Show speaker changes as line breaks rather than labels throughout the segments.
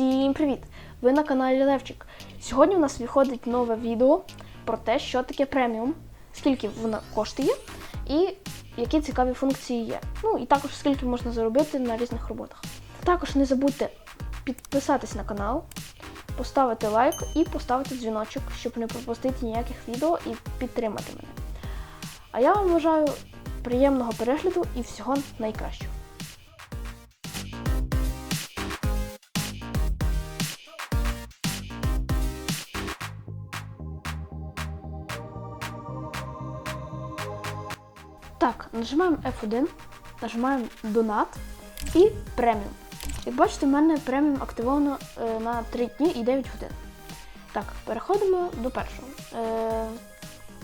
Всім привіт! Ви на каналі Левчик. Сьогодні у нас виходить нове відео про те, що таке преміум, скільки вона коштує і які цікаві функції є. Ну і також скільки можна заробити на різних роботах. Також не забудьте підписатись на канал, поставити лайк і поставити дзвіночок, щоб не пропустити ніяких відео і підтримати мене. А я вам бажаю приємного перегляду і всього найкращого. Нажимаємо F1, нажимаємо Донат і преміум. Як бачите, в мене преміум активовано е, на 3 дні і 9 годин. Так, переходимо до першого. Е,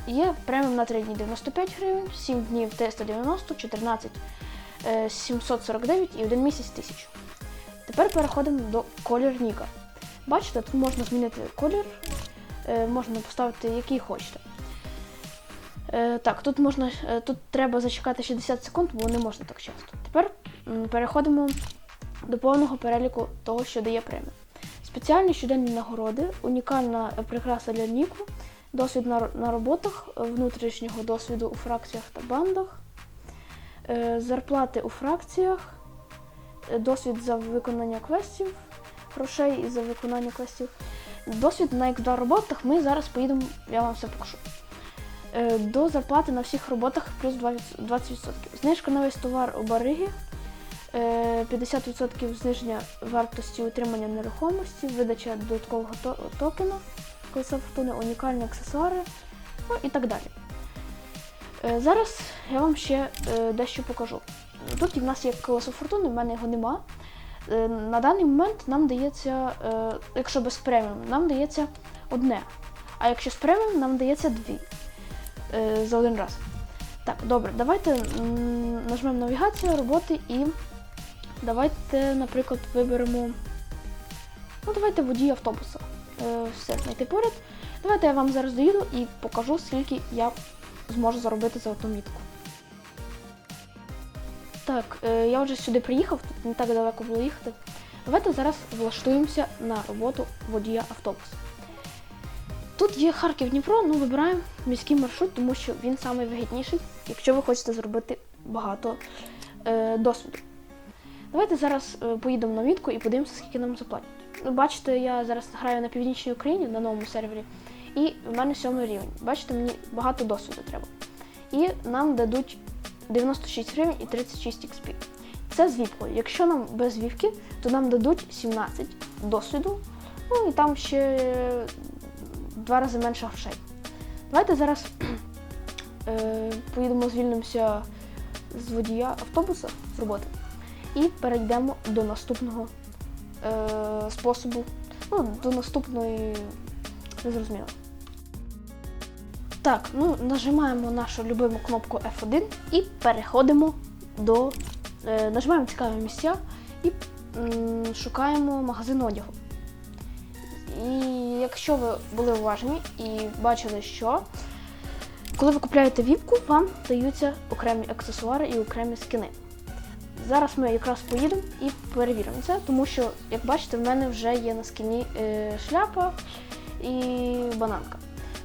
є преміум на 3 дні 95 гривень, 7 днів 390, 14 е, 749 і 1 місяць 1000. Тепер переходимо до колір Ніка. Бачите, тут можна змінити колір, е, можна поставити який хочете. Е, так, тут можна, е, тут треба зачекати 60 секунд, бо не можна так часто. Тепер переходимо до повного переліку того, що дає премія. Спеціальні щоденні нагороди, унікальна е, прикраса для Ніку, досвід на, на роботах, внутрішнього досвіду у фракціях та бандах, е, зарплати у фракціях, е, досвід за виконання квестів, грошей за виконання квестів. Досвід на X2 роботах ми зараз поїдемо, я вам все покажу. Е, До зарплати на всіх роботах плюс 20%. 20%. Знижка на весь товар у бариги, е, 50% зниження вартості утримання нерухомості, видача додаткового токена, колеса фортуни, унікальні аксесуари, ну і так далі. Е, Зараз я вам ще дещо покажу. Тут в нас є колесо фортуни, в мене його нема. На даний момент нам дається, якщо без преміум, нам дається одне. А якщо з преміум, нам дається дві е, за один раз. Так, добре, давайте нажмемо навігацію, роботи і давайте, наприклад, виберемо. Ну, давайте водій автобуса. Е, все, знайти поряд. Давайте я вам зараз доїду і покажу, скільки я зможу заробити за одну мітку. Так, е, я вже сюди приїхав, тут не так далеко було їхати. Давайте зараз влаштуємося на роботу водія автобуса. Тут є Харків Дніпро, ну вибираємо міський маршрут, тому що він найвигідніший, якщо ви хочете зробити багато е, досвіду. Давайте зараз е, поїдемо на мітку і подивимося, скільки нам заплатять. Ну, бачите, я зараз граю на північній Україні на новому сервері, і в мене сьомий рівень. Бачите, мені багато досвіду треба. І нам дадуть 96 гривень і 36 XP. Це з віпкою. Якщо нам без вівки, то нам дадуть 17 досвіду. Ну і там ще два рази менше грошей. Давайте зараз е, поїдемо, звільнимося з водія автобуса з роботи і перейдемо до наступного е, способу, ну, до наступної, не зрозуміло. Так, ну нажимаємо нашу любиму кнопку F1 і переходимо до. Е, нажимаємо цікаві місця і м, шукаємо магазин одягу. І якщо ви були уважні і бачили, що коли ви купляєте віпку, вам даються окремі аксесуари і окремі скини. Зараз ми якраз поїдемо і перевіримо це, тому що, як бачите, в мене вже є на скіні е, шляпа і бананка.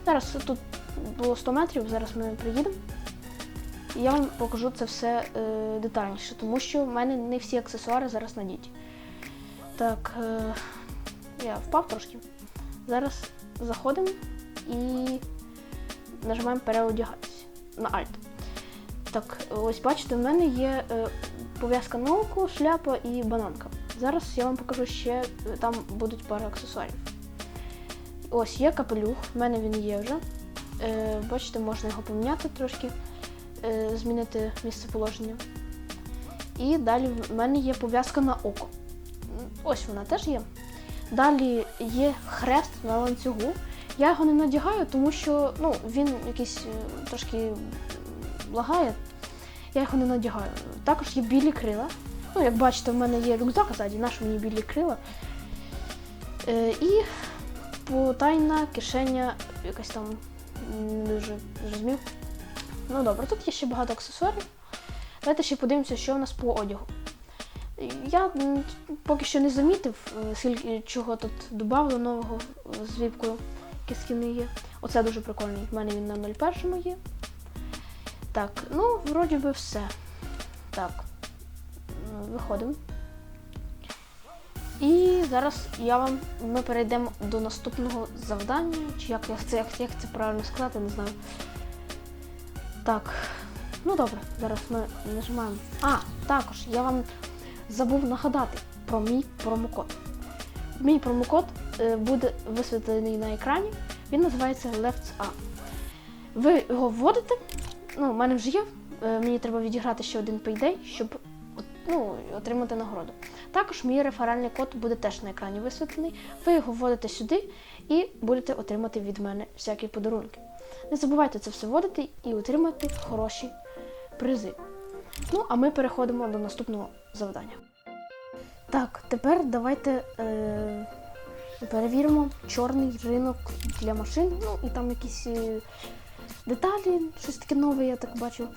Зараз тут було 100 метрів, зараз ми приїдемо. І я вам покажу це все е, детальніше, тому що в мене не всі аксесуари зараз надіті. Так, е, я впав трошки. Зараз заходимо і нажимаємо переодягатися на Alt. Так, ось бачите, в мене є е, пов'язка на око, шляпа і бананка. Зараз я вам покажу ще, е, там будуть пару аксесуарів. Ось є капелюх, в мене він є вже. Е, бачите, можна його поміняти трошки, е, змінити місце положення. І далі в мене є пов'язка на око. Ось вона теж є. Далі є хрест на ланцюгу. Я його не надягаю, тому що ну, він якийсь е, трошки лагає. Я його не надягаю. Також є білі крила. Ну, як бачите, в мене є рюкзак ззаді, наш мені білі крила. Е, і потайна кишеня, якась там не дуже зрозумів. Ну добре, тут є ще багато аксесуарів. Давайте ще подивимося, що у нас по одягу. Я поки що не замітив, е, скільки чого тут додавало нового е, з віпкою, які є. Оце дуже прикольний. В мене він на 01 є. Так, ну, вроді би все. Так. Виходимо. І зараз я вам ми перейдемо до наступного завдання. Чи як я це, як, як це правильно сказати, не знаю. Так. Ну добре, зараз ми нажимаємо. А, також я вам забув нагадати про мій промокод. Мій промокод е, буде висвітлений на екрані. Він називається LeftA. Ви його вводите. Ну, в мене вже є. е, Мені треба відіграти ще один пейдей, щоб ну, отримати нагороду. Також мій реферальний код буде теж на екрані висвітлений. Ви його вводите сюди і будете отримати від мене всякі подарунки. Не забувайте це все вводити і отримати хороші призи. Ну, а ми переходимо до наступного завдання. Так, тепер давайте е, перевіримо чорний ринок для машин. Ну, і там якісь е, деталі, щось таке нове, я так бачу.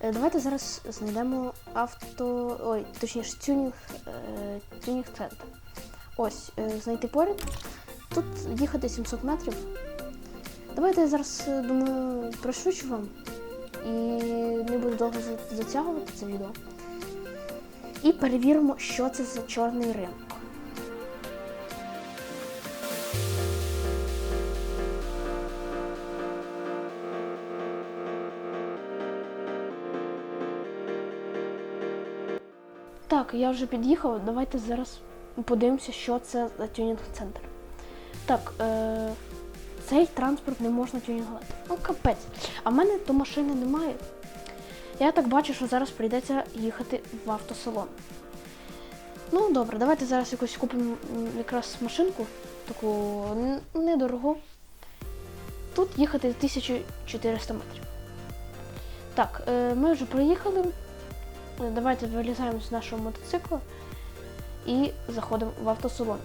Е, давайте зараз знайдемо авто. Ой, точніше, тюнінг, е, тюнінг центр. Ось, е, знайти поряд. Тут їхати 700 метрів. Давайте я зараз, е, думаю, пришвидшу вам і не буду довго затягувати це відео. І перевіримо, що це за чорний ринок. Так, я вже під'їхав. Давайте зараз подивимося, що це за тюнінг-центр. Так, е- цей транспорт не можна тюнінгувати. Ну, капець. А в мене то машини немає. Я так бачу, що зараз прийдеться їхати в автосалон. Ну, добре, давайте зараз якусь купимо якраз машинку, таку недорогу. Тут їхати 1400 метрів. Так, е, ми вже приїхали. Давайте вилізаємо з нашого мотоцикла і заходимо в автосалон.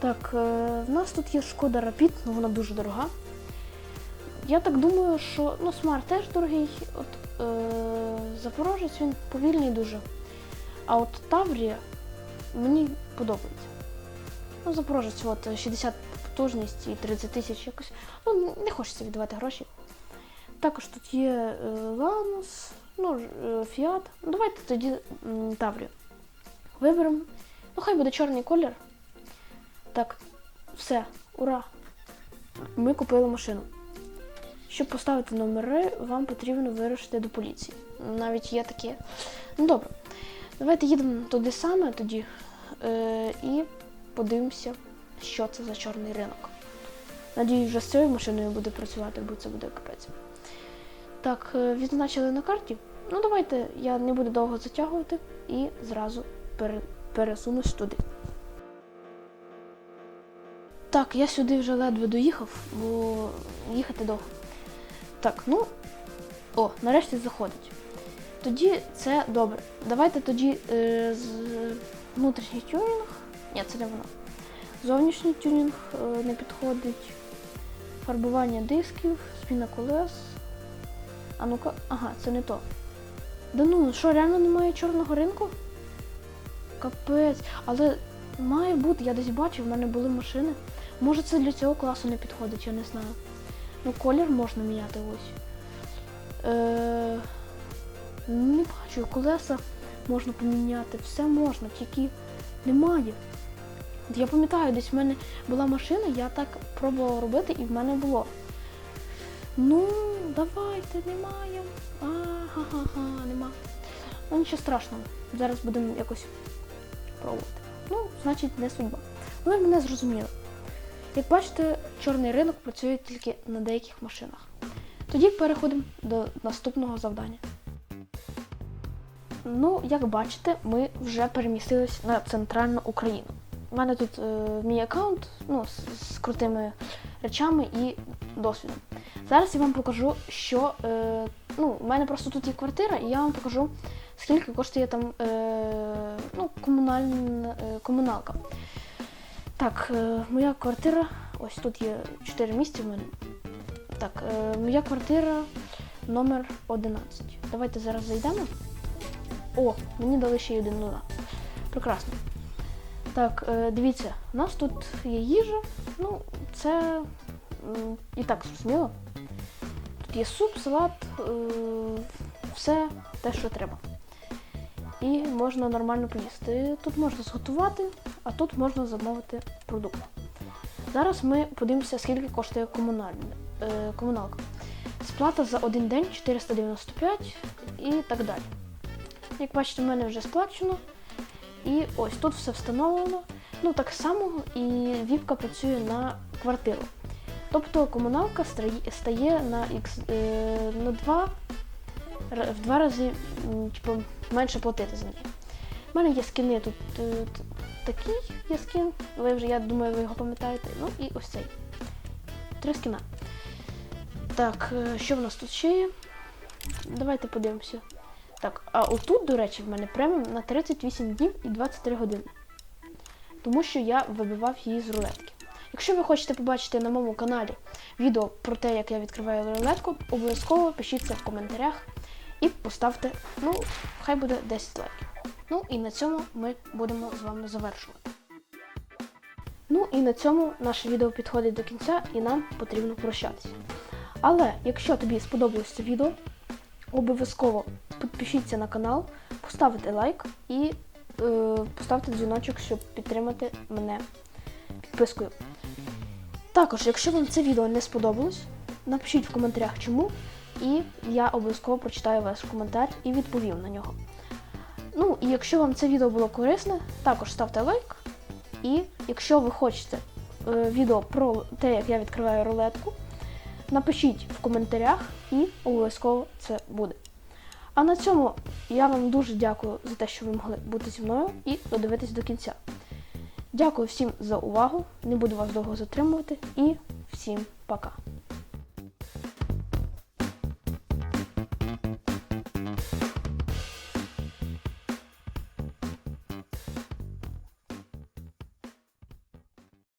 Так, е, в нас тут є шкода Rapid, ну вона дуже дорога. Я так думаю, що ну, смарт теж дорогий. От, е, Запорожець він повільний дуже. А от Таврія мені подобається. Ну, Запорожець, от 60 потужність і 30 тисяч якось. Ну, не хочеться віддавати гроші. Також тут є е, Ланус, ну, е, Фіат. Ну, давайте тоді Таврію. Виберемо. Ну, хай буде чорний колір. Так, все, ура! Ми купили машину. Щоб поставити номери, вам потрібно вирушити до поліції. Навіть є таке. Ну добре. Давайте їдемо туди саме тоді е, і подивимося, що це за чорний ринок. Надіюсь, вже з цією машиною буде працювати, бо це буде капець. Так, е, відзначили на карті. Ну давайте я не буду довго затягувати і зразу пере, пересунусь туди. Так, я сюди вже ледве доїхав, бо їхати довго. Так, ну. О, нарешті заходить. Тоді це добре. Давайте тоді е, з внутрішній тюнінг. Ні, це не воно. Зовнішній тюнінг е, не підходить. Фарбування дисків, зміна колес. А ну-ка, ага, це не то. Да ну, що, реально немає чорного ринку? Капець. Але має бути, я десь бачив, в мене були машини. Може це для цього класу не підходить, я не знаю. Ну, колір можна міняти ось. Е, не бачу, колеса можна поміняти, все можна, тільки немає. Я пам'ятаю, десь в мене була машина, я так пробувала робити і в мене було. Ну, давайте, немає. Ага, нема. Ну нічого страшного. Зараз будемо якось пробувати. Ну, значить, не судьба. Ну, мене зрозуміли. Як бачите, чорний ринок працює тільки на деяких машинах. Тоді переходимо до наступного завдання. Ну, як бачите, ми вже перемістились на центральну Україну. У мене тут е, мій аккаунт ну, з, з крутими речами і досвідом. Зараз я вам покажу, що е, ну, у мене просто тут є квартира, і я вам покажу, скільки коштує там е, ну, комунальна, е, комуналка. Так, е, моя квартира, ось тут є 4 місця в мене. Так, е, моя квартира номер 11. Давайте зараз зайдемо. О, мені дали ще один донат. прекрасно. Так, е, дивіться, у нас тут є їжа. Ну, це і так зрозуміло. Тут є суп, салат, все те, що треба. І можна нормально поїсти. Тут можна зготувати, а тут можна замовити продукти. Зараз ми подивимося, скільки коштує е, комуналка. Сплата за один день 495 і так далі. Як бачите, в мене вже сплачено. І ось тут все встановлено. Ну так само і віпка працює на квартиру. Тобто комуналка стає- на X, е, на 2, в два рази типу, менше платити за неї. У мене є скіни тут е, такий є скін, ви вже, я думаю, ви його пам'ятаєте. Ну і ось цей. Три скіна. Так, е, що в нас тут ще є? Давайте подивимося. Так, а отут, до речі, в мене преміум на 38 днів і 23 години. Тому що я вибивав її з рулетки. Якщо ви хочете побачити на моєму каналі відео про те, як я відкриваю рулетку, обов'язково пишіть це в коментарях і поставте, ну, хай буде 10 лайків. Ну і на цьому ми будемо з вами завершувати. Ну і на цьому наше відео підходить до кінця і нам потрібно прощатися. Але якщо тобі сподобалось це відео, обов'язково підпишіться на канал, поставте лайк і е, поставте дзвіночок, щоб підтримати мене підпискою. Також, якщо вам це відео не сподобалось, напишіть в коментарях чому, і я обов'язково прочитаю ваш коментар і відповім на нього. І якщо вам це відео було корисне, також ставте лайк. І якщо ви хочете е, відео про те, як я відкриваю рулетку, напишіть в коментарях і обов'язково це буде. А на цьому я вам дуже дякую за те, що ви могли бути зі мною і додивитись до кінця. Дякую всім за увагу, не буду вас довго затримувати і всім пока.